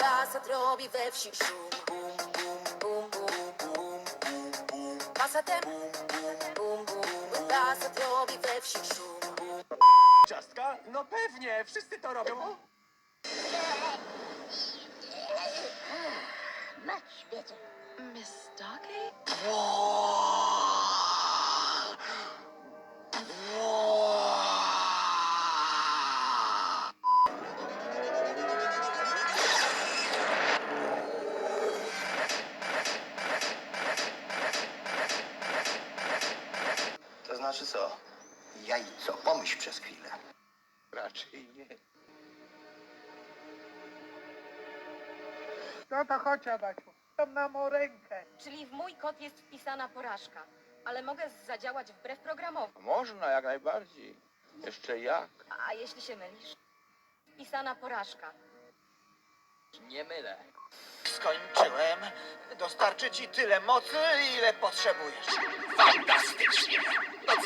Lasat robi we wsi szum Bum, bum, bum, bum, bum, bum, Pasatem Bum, bum, Lasat robi we wsi szum Bum, Ciastka? No pewnie, wszyscy to robią. Much better. Miss Starkey? Znaczy co? Jajco, pomyśl przez chwilę. Raczej nie. No to chodź, Adaciu. Dam nam o rękę. Czyli w mój kod jest wpisana porażka, ale mogę zadziałać wbrew programowi. Można jak najbardziej. Jeszcze jak? A jeśli się mylisz? Wpisana porażka. Nie mylę. Skończyłem. Dostarczę ci tyle mocy, ile potrzebujesz. Fantastycznie. Doceniam